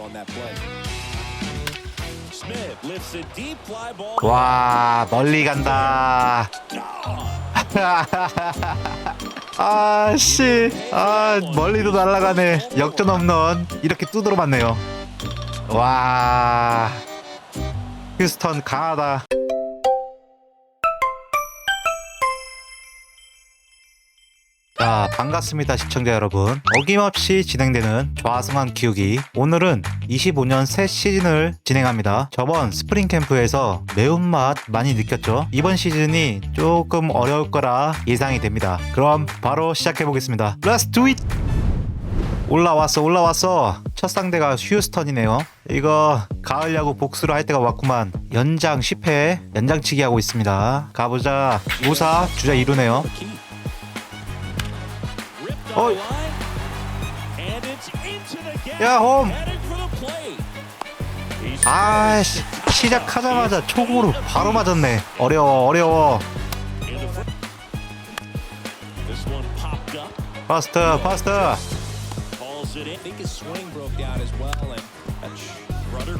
on that play. Smith lifts a deep fly ball. 와 멀리 간다. 아씨. 아 멀리도 날아가네. 역전 홈런 이렇게 두드러 맞네요. 와. 휴스턴 강하다 자 반갑습니다 시청자 여러분. 어김없이 진행되는 좌승환 키우기 오늘은 25년 새 시즌을 진행합니다. 저번 스프링 캠프에서 매운맛 많이 느꼈죠? 이번 시즌이 조금 어려울 거라 예상이 됩니다. 그럼 바로 시작해 보겠습니다. Let's do it! 올라왔어 올라왔어. 첫 상대가 휴스턴이네요. 이거 가을 야구 복수를 할 때가 왔구만. 연장 10회 연장치기 하고 있습니다. 가보자. 무사 주자 이루네요 gap. 야, 홈. 아씨 시작하자마자 초구로 바로 맞았네 어려워 어려워 uh,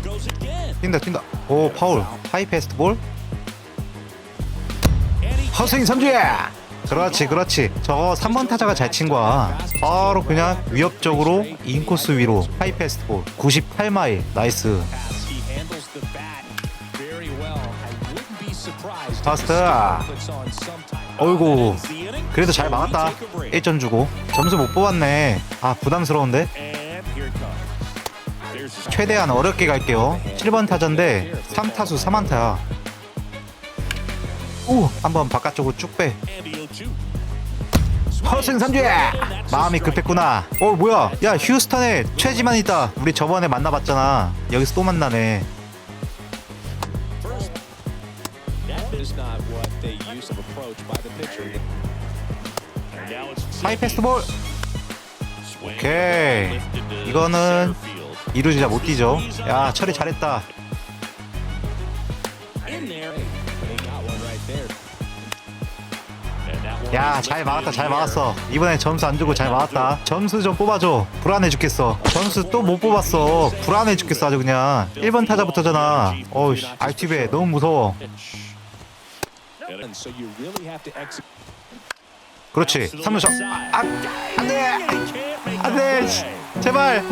goes again. 뛴다 뛴다 오 파울 하이 패스트 볼 허스윙 삼진 그렇지 그렇지 저거 3번 타자가 잘 친 거야 바로 그냥 위협적으로 인코스 위로 하이 패스트 볼 98마일 나이스 파스트. 어이구. 그래도 잘 막았다 take a break. 1점 주고 점수 못 뽑았네 아 부담스러운데 최대한 어렵게 갈게요 7번 타자인데 3타수 3안타야 오 한번 바깥쪽으로 쭉빼. 허승 삼진 마음이 급했구나 어 뭐야 야 휴스턴에 최지만 있다 우리 저번에 만나봤잖아 여기서 또 만나네 하이 swing. 오케이 이거는. 이루지자 못 뛰죠 야 처리 잘했다 야 잘 막았다 잘. 막았어. 이번에 점수 안 주고 잘 막았다. 점수 좀 뽑아줘. 불안해 죽겠어. 점수 또 못 뽑았어. 불안해 죽겠어 아주 그냥. 1번 타자부터잖아. 어우 알티베 너무 무서워. 그렇지. 3루점 아 안 돼! 안 돼! 제발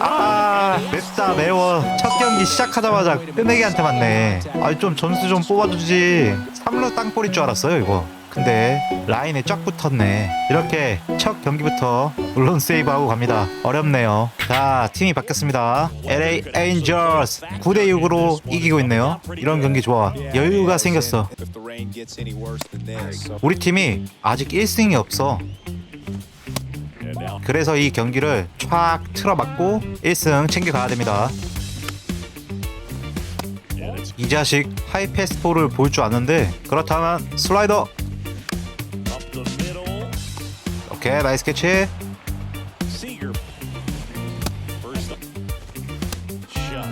아 맵다 매워. 첫 경기 시작하자마자 끝내기한테 맞네. 아 좀 점수 좀 뽑아주지. 3루 땅볼일 줄 알았어요 이거. 근데 라인에 쫙 붙었네. 이렇게 첫 경기부터 물론 세이브하고 갑니다. 어렵네요. 자 팀이 바뀌었습니다. LA Angels 9대6으로 이기고 있네요. 이런 경기 좋아. 여유가 생겼어. 우리 팀이 아직 1승이 없어 그래서 이 경기를 촥 틀어맞고 1승 챙겨가야 됩니다. 이 자식 하이 패스트볼을 볼줄 아는데 그렇다면 슬라이더. 오케이 나이스 캐치.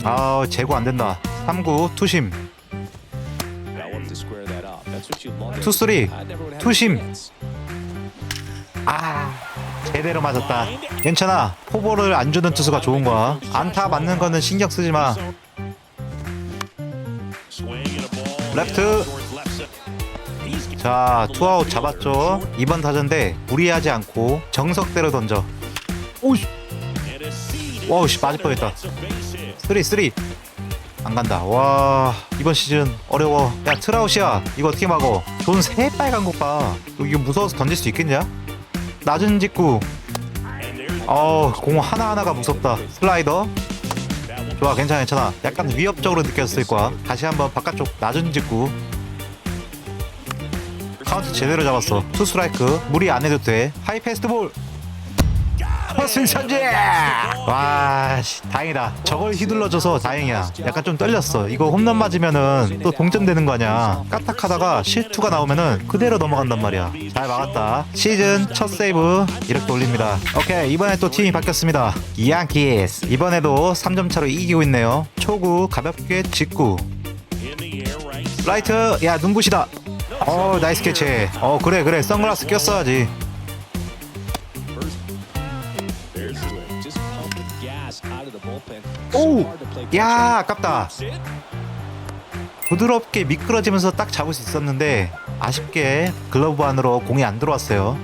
아 제고 안 된다 3구 투심 Now look to square that up. That's what you love. 투 쓰리 I never would have 투심. 제대로 맞았다. 괜찮아. 포볼을 안 주는 투수가 좋은 거야. 안타 맞는 거는 신경 쓰지 마. He's 자 투아웃 잡았죠. 이번 타자인데 무리하지 않고 정석대로 던져. 오우씨. and a seed 와우, 씨, 맞을 뻔했다. 쓰리 쓰리. 안 간다. 와 이번 시즌 어려워. 야 트라우시야 이거 어떻게 막어? 존 새빨간 것 봐 이거 무서워서 던질 수 있겠냐? 낮은 직구 어우 공 하나하나가 무섭다. 슬라이더. 좋아 괜찮아 괜찮아. 약간 위협적으로 느꼈을 거야. 다시 한번 바깥쪽 낮은 직구. 카운트 제대로 잡았어. 투 스트라이크. 무리 안 해도 돼. 하이 패스트볼 허스윙 삼진 와 씨, 다행이다. 저걸 휘둘러줘서 다행이야. 약간 좀 떨렸어. 이거 홈런 맞으면은 또 동점되는 거 아니야. 까딱하다가 실투가 나오면은 그대로 넘어간단 말이야. 잘 막았다. 시즌 첫 세이브 이렇게 올립니다. 오케이 이번에 또 팀이 바뀌었습니다. 양키스. 이번에도 3점 차로 이기고 있네요. 초구 가볍게 직구. 라이트 야 눈부시다. 어 나이스 캐치. 어 그래 그래. 선글라스 꼈어야지 오! 야, 아깝다. 부드럽게 미끄러지면서 딱 잡을 수 있었는데 아쉽게 글러브 안으로 공이 안 들어왔어요.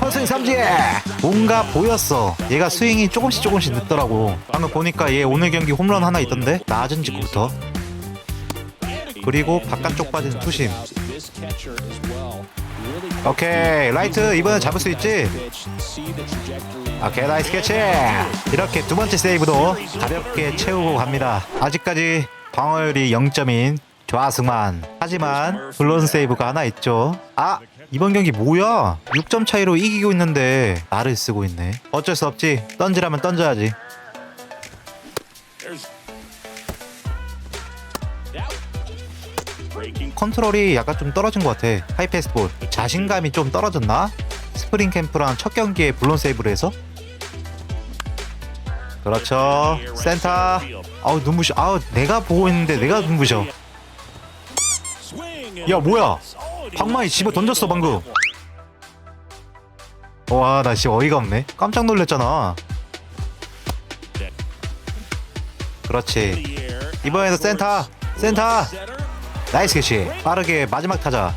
허승 삼진! 뭔가 보였어. 얘가 스윙이 조금씩 조금씩 늦더라고. 방금 보니까 얘 오늘 경기 홈런 하나 있던데 낮은 직구부터. 그리고 바깥쪽 빠지는 투심. 오케이 라이트 이번엔 잡을 수 있지? 오케이 나이스 캐치. 이렇게 두 번째 세이브도 가볍게 채우고 갑니다. 아직까지 방어율이 0점인 좌승만. 하지만 블론 세이브가 하나 있죠. 아 이번 경기 뭐야? 6점 차이로 이기고 있는데 나를 쓰고 있네. 어쩔 수 없지. 던지라면 던져야지 컨트롤이 약간 좀 떨어진 것 같아. 하이패스볼. 자신감이 좀 떨어졌나? 스프링 캠프랑 첫 경기에 블론 세이브를 해서? 그렇죠. 센터. 아우 눈부셔. 아우 내가 보고 있는데 내가 눈부셔. 야 뭐야? 방망이 집어 던졌어 방금. 와 나 진짜 어이가 없네. 깜짝 놀랐잖아. 그렇지. 이번에도 센터. 센터 나이스 캐치. 빠르게 마지막 타자.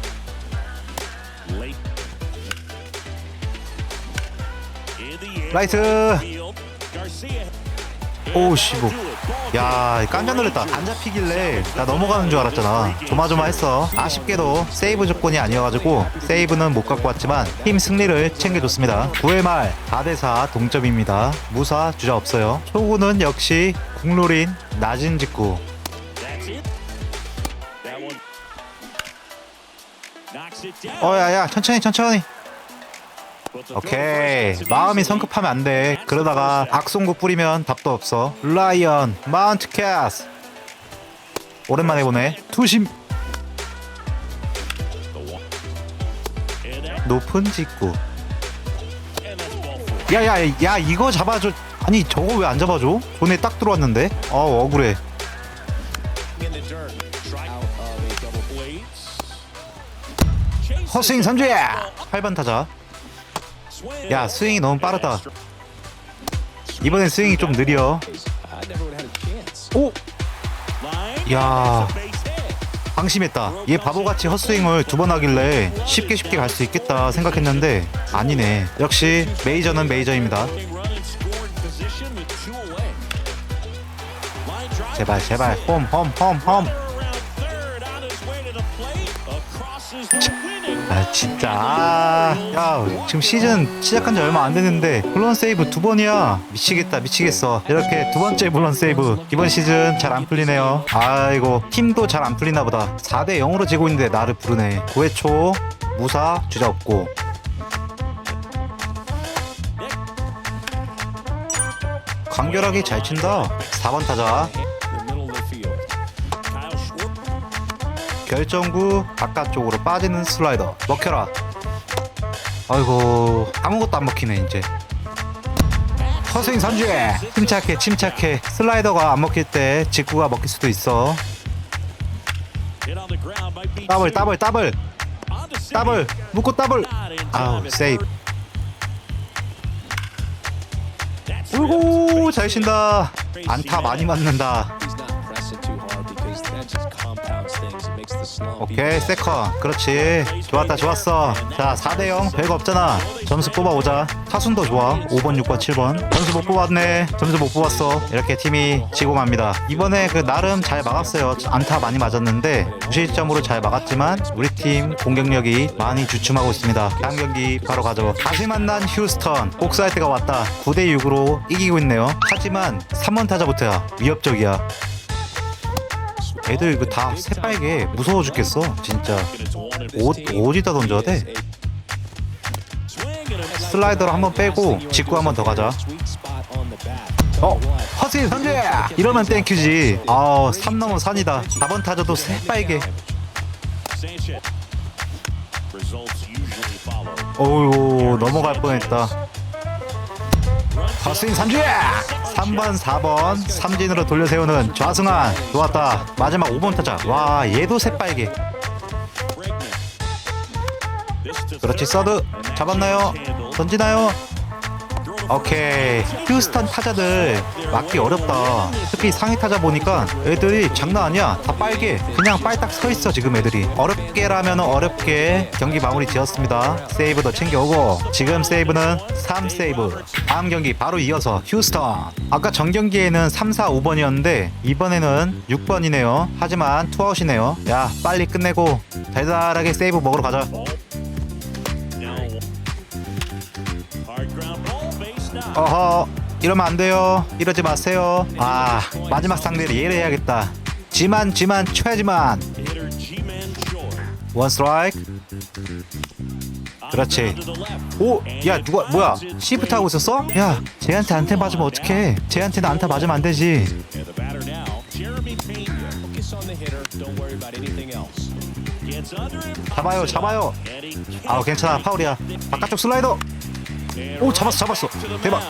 라이트. 오씨 뭐. 야 깜짝 놀랐다. 안 잡히길래 나 넘어가는 줄 알았잖아. 조마조마했어. 아쉽게도 세이브 조건이 아니어가지고 세이브는 못 갖고 왔지만 팀 승리를 챙겨줬습니다. 9회 말 4대4 동점입니다. 무사 주자 없어요. 초구는 역시 국룰인 낮은 직구 어 야야 천천히 천천히. 오케이. 마음이 성급하면 안돼. 그러다가 악송구 뿌리면 답도 없어. 라이언 마운트 캐스. 오랜만에 보네. 투심. 높은 직구. 야야야 야, 이거 잡아줘. 아니 저거 왜 안 잡아줘? 손에 딱 들어왔는데? 어 억울해 허스윙 삼주야 8번 타자. 야 스윙이 너무 빠르다. 이번엔 스윙이 좀 느려. 오! 야 방심했다. 얘 바보같이 헛스윙을 두 번 하길래 쉽게 쉽게 갈 수 있겠다 생각했는데 아니네. 역시 메이저는 메이저입니다. 제발 제발. 홈 홈 홈홈 아 진짜. 아, 야 지금 시즌 시작한 지 얼마 안 됐는데 블론 세이브 두 번이야. 미치겠다 미치겠어. 이렇게 두 번째 블론 세이브 이번 시즌 잘 안 풀리네요. 아이고 팀도 잘 안 풀리나 보다. 4대 0으로 지고 있는데 나를 부르네. 9회 초 무사 주자 없고. 간결하게 잘 친다. 4번 타자 결정구 바깥쪽으로 빠지는 슬라이더. 먹혀라. 아이고 아무것도 안 먹히네 이제. 허스윙 선주에 침착해 침착해. 슬라이더가 안 먹힐 때 직구가 먹힐 수도 있어. 더블 더블 더블. 더블 묶고 더블. 아우 세이브. 울고 잘 친다. 안타 많이 맞는다 오케이 세컨 그렇지. 좋았다 좋았어. 자 4대0 별거 없잖아. 점수 뽑아오자. 타순도 좋아. 5번 6번 7번. 점수 못 뽑았네. 점수 못 뽑았어. 이렇게 팀이 지고 맙니다. 이번에 그 나름 잘 막았어요. 안타 많이 맞았는데 무실점으로 잘 막았지만 우리 팀 공격력이 많이 주춤하고 있습니다. 다음 경기 바로 가죠. 다시 만난 휴스턴. 복사할 때가 왔다. 9대6으로 이기고 있네요. 하지만 3번 타자부터야 위협적이야 애들 이거 다 새빨개 무서워 죽겠어. 진짜. 옷 어디다 던져야 돼? 슬라이더로 한번 빼고 직구 한번 더 가자. 어? 허스인 선제 이러면 땡큐지. 아우 산 넘어 산이다. 4번 타자도 새빨개. 어우 넘어갈 뻔했다. 허스인 삼진 3번 4번 삼진으로 돌려 세우는 좌승환 좋았다. 마지막 5번 타자. 와 얘도 새빨개. 그렇지 서드 잡았나요? 던지나요? 오케이. 휴스턴 타자들 막기 어렵다. 특히 상위 타자 보니까 애들이 장난 아니야. 다 빨개. 그냥 빨딱 서 있어 지금 애들이. 어렵게라면 어렵게 경기 마무리 지었습니다. 세이브도 챙겨오고. 지금 세이브는 3 세이브. 다음 경기 바로 이어서 휴스턴. 아까 전 경기에는 3, 4, 5번이었는데 이번에는 6번이네요. 하지만 투아웃이네요. 야 빨리 끝내고 달달하게 세이브 먹으러 가자 어허 이러면 안 돼요 이러지 마세요 아 마지막 상대를 예외해야겠다 지만 지만 G-Man short. 원 스트라이크 그렇지. Out to the left. 오야 누가 뭐야 시프트 하고 있었어? 야 쟤한테 안타 맞으면 어떡해 쟤한테는 안타 맞으면 안 되지. 잡아요 잡아요 아 괜찮아 파울이야 바깥쪽 슬라이더 오 잡았어 잡았어. 대박.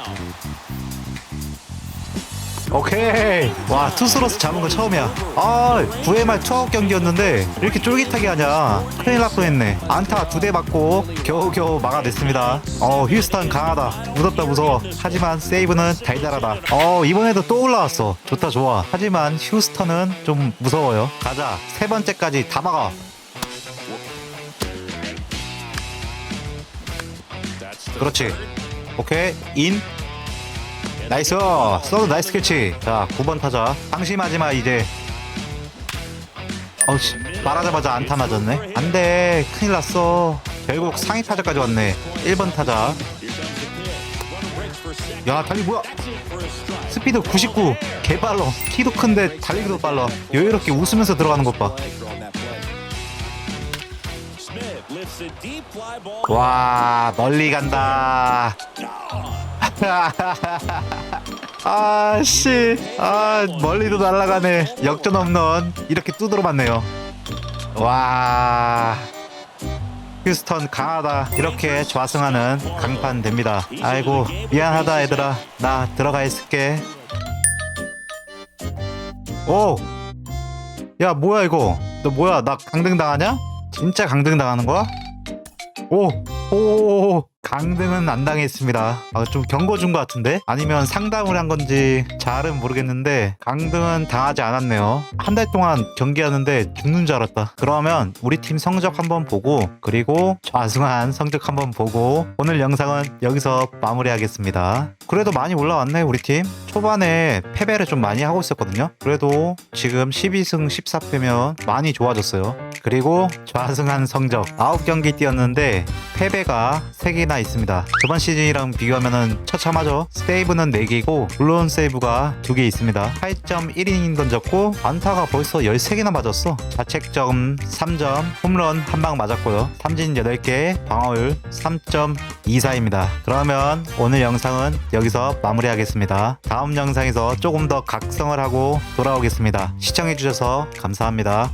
오케이. 와 투스로스 잡은 거 처음이야. 아 9회 말 투아웃 경기였는데 이렇게 쫄깃하게 하냐. 큰일 날 뻔했네. 안타 두 대 맞고 겨우겨우 막아냈습니다. 어 휴스턴 강하다. 무섭다 무서워. 하지만 세이브는 달달하다. 어 이번에도 또 올라왔어. 좋다 좋아. 하지만 휴스턴은 좀 무서워요. 가자. 세 번째까지 다 막아 그렇지. 오케이. 인. 나이스. 서브 나이스 캐치. 자 9번 타자. 방심하지 마 이제. 어우씨. 말하자마자 안타 맞았네. 안 돼. 큰일 났어. 결국 상위 타자까지 왔네. 1번 타자. 야 달리 뭐야. 스피드 99 개빨러 키도 큰데 달리기도 빨라. 여유롭게 웃으면서 들어가는 것 봐 와 멀리 간다. 아씨. 아 멀리도 날아가네. 역전 홈런 이렇게 두드러 맞네요. 와. 휴스턴 강하다. 이렇게 좌승하는 강판 됩니다. 아이고 미안하다 얘들아. 나 들어가 있을게. 오야 뭐야 이거? 너 뭐야? 나 강등 당하냐? 진짜 강등 당하는 거야 오, 오, 오, 오. 강등은 안 당했습니다. 아, 좀 경고 준 것 같은데? 아니면 상담을 한 건지 잘은 모르겠는데 강등은 당하지 않았네요. 한 달 동안 경기하는데 죽는 줄 알았다. 그러면 우리 팀 성적 한번 보고 그리고 좌승한 성적 한번 보고 오늘 영상은 여기서 마무리하겠습니다. 그래도 많이 올라왔네 우리 팀. 초반에 패배를 좀 많이 하고 있었거든요. 그래도 지금 12승 14패면 많이 좋아졌어요. 그리고 좌승한 성적 9경기 뛰었는데 패배가 3개나 있습니다. 저번 시즌이랑 비교하면 처참하죠. 세이브는 4개고 블론 세이브가 2개 있습니다. 8.1이닝 던졌고 안타가 벌써 13개나 맞았어. 자책점 3점, 홈런 한 방 맞았고요. 삼진 8개, 방어율 3.24입니다. 그러면 오늘 영상은 여기서 마무리하겠습니다. 다음 영상에서 조금 더 각성을 하고 돌아오겠습니다. 시청해주셔서 감사합니다.